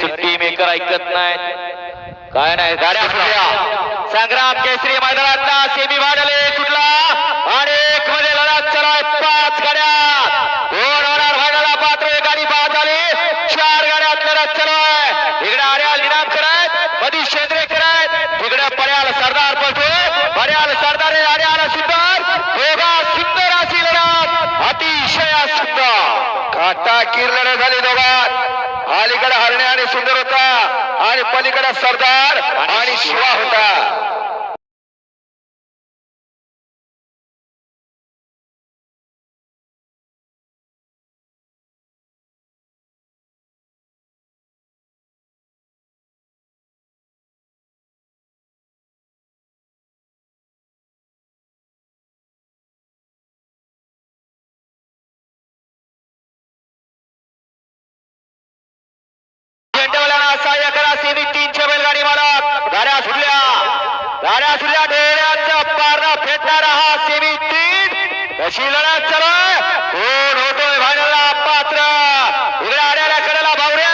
सुट्टी मेकर ऐकत नाही काय नाही गाड्या सुटल्या संग्राम केसरी मैदानातला सेमी भाडले सुटला. आणि एक मध्ये लढत चला पाच गाड्या. कोण होणार भाडाला पात्र एक गाडी पाच झाली. चार गाड्यात लढत चलाय. इकडे आर्याल निनाम करत मधी शेंद्रे करत तिकडे पर्याल सरदार पळतोय. पर्याल सरदार आर्याला सुंदर. दोघा सुंदर अशी लढत. अतिशय सुंदर. काटा किर लढत झाली दोघात. अलीकडे हरणे आणि सुंदर होता. आणि पलीकडे सरदार आणि शिवा होता. गाड्या सुटल्या डोळ्याचा पारणा फेडणारा हा सेमी तीन। कशी लढत चालू कोण होतोय भाण्याला पात्र? इकडे आड्याला कडेला भावरे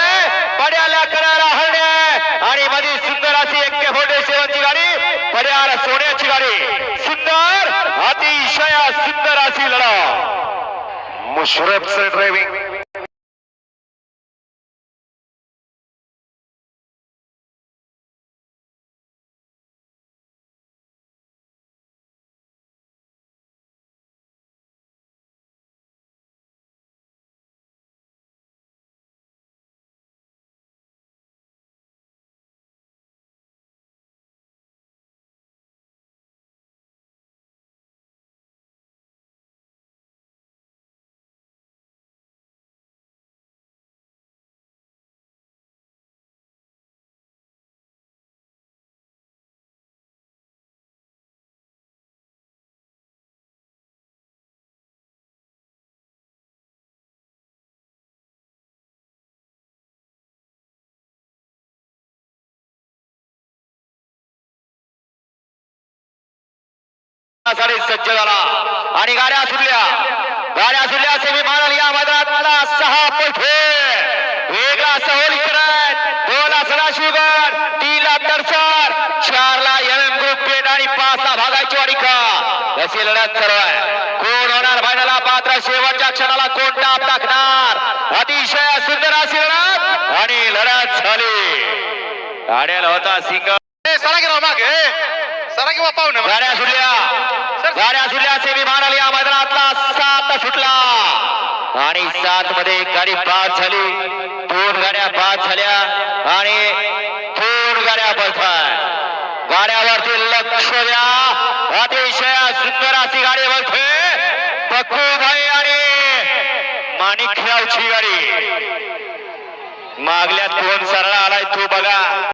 पड्याला कडेला हरणे आणि मधी सुंदर अशी एक फोटे सेवनची गाडी। पड्याला सोन्याची गाडी। सुंदर अतिशय सुंदर अशी लढा मुशरफ ड्रायव्हिंग सज्ज झाला. आणि गाड्या सुटल्या. गाड्या सुटल्या सेमी फायनल या मैदानातला सहा पैठे. वेगळा सहोल दोनला सदाशिवगड तीनला तरसर चारला एम ग्रुप पेट आणि भागायची का? कशी लढत सर्व आहे. कोण होणार पात्र शेवटच्या क्षणाला कोण टाप टाकणार? अतिशय सुंदर अशी लढत. आणि लढत झाली. गाड्याला होता सिंग. सरा मागे. सरा किंवा पाहुणे गाड्या सुटल्या. गाड्या सुटल्या सेमी फायनल या मैदानातला सात सुटला. आणि सात मध्ये एक गाडी पाच झाली. दोन गाड्या पाच झाल्या आणि दोन गाड्या पळतात गाड्यावरती लक्ष द्या. अतिशय सुंदर अशी गाडी बघते पक्कू भाई आणि माणिकरावची गाडी. मागल्यात दोन सरळ आलाय तो बघा.